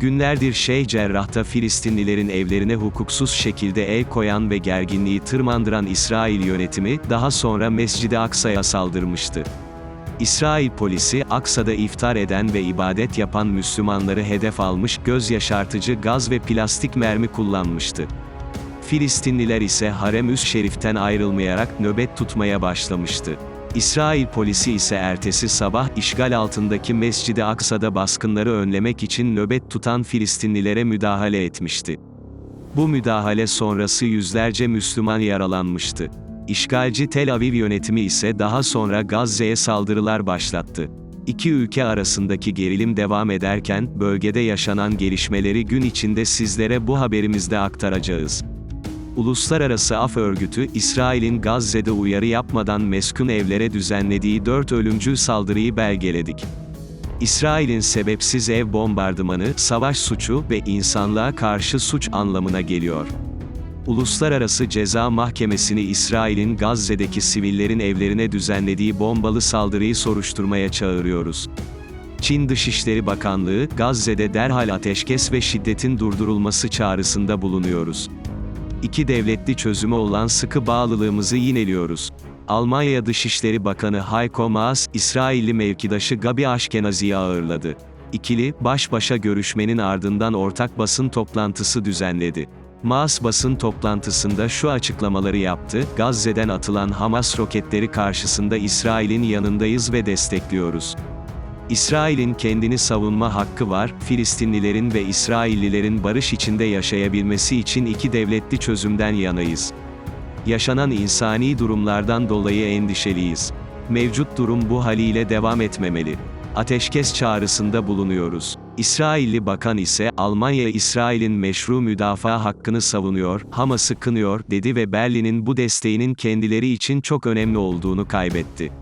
Günlerdir Şeyh Cerrah'ta Filistinlilerin evlerine hukuksuz şekilde el koyan ve gerginliği tırmandıran İsrail yönetimi, daha sonra Mescid-i Aksa'ya saldırmıştı. İsrail polisi, Aksa'da iftar eden ve ibadet yapan Müslümanları hedef almış, göz yaşartıcı gaz ve plastik mermi kullanmıştı. Filistinliler ise Harem-üs Şerif'ten ayrılmayarak nöbet tutmaya başlamıştı. İsrail polisi ise ertesi sabah işgal altındaki Mescid-i Aksa'da baskınları önlemek için nöbet tutan Filistinlilere müdahale etmişti. Bu müdahale sonrası yüzlerce Müslüman yaralanmıştı. İşgalci Tel Aviv yönetimi ise daha sonra Gazze'ye saldırılar başlattı. İki ülke arasındaki gerilim devam ederken, bölgede yaşanan gelişmeleri gün içinde sizlere bu haberimizde aktaracağız. Uluslararası Af Örgütü, İsrail'in Gazze'de uyarı yapmadan meskun evlere düzenlediği dört ölümcül saldırıyı belgeledik. İsrail'in sebepsiz ev bombardımanı, savaş suçu ve insanlığa karşı suç anlamına geliyor. Uluslararası Ceza Mahkemesi'ni İsrail'in Gazze'deki sivillerin evlerine düzenlediği bombalı saldırıyı soruşturmaya çağırıyoruz. Çin Dışişleri Bakanlığı, Gazze'de derhal ateşkes ve şiddetin durdurulması çağrısında bulunuyoruz. İki devletli çözüme olan sıkı bağlılığımızı yineliyoruz. Almanya Dışişleri Bakanı Heiko Maas, İsrailli mevkidaşı Gabi Ashkenazi'yi ağırladı. İkili, baş başa görüşmenin ardından ortak basın toplantısı düzenledi. Maas basın toplantısında şu açıklamaları yaptı, Gazze'den atılan Hamas roketleri karşısında İsrail'in yanındayız ve destekliyoruz. İsrail'in kendini savunma hakkı var, Filistinlilerin ve İsraillilerin barış içinde yaşayabilmesi için iki devletli çözümden yanayız. Yaşanan insani durumlardan dolayı endişeliyiz. Mevcut durum bu haliyle devam etmemeli. Ateşkes çağrısında bulunuyoruz. İsrailli bakan ise, Almanya İsrail'in meşru müdafaa hakkını savunuyor, Hamas'ı kınıyor, dedi ve Berlin'in bu desteğinin kendileri için çok önemli olduğunu kaybetti.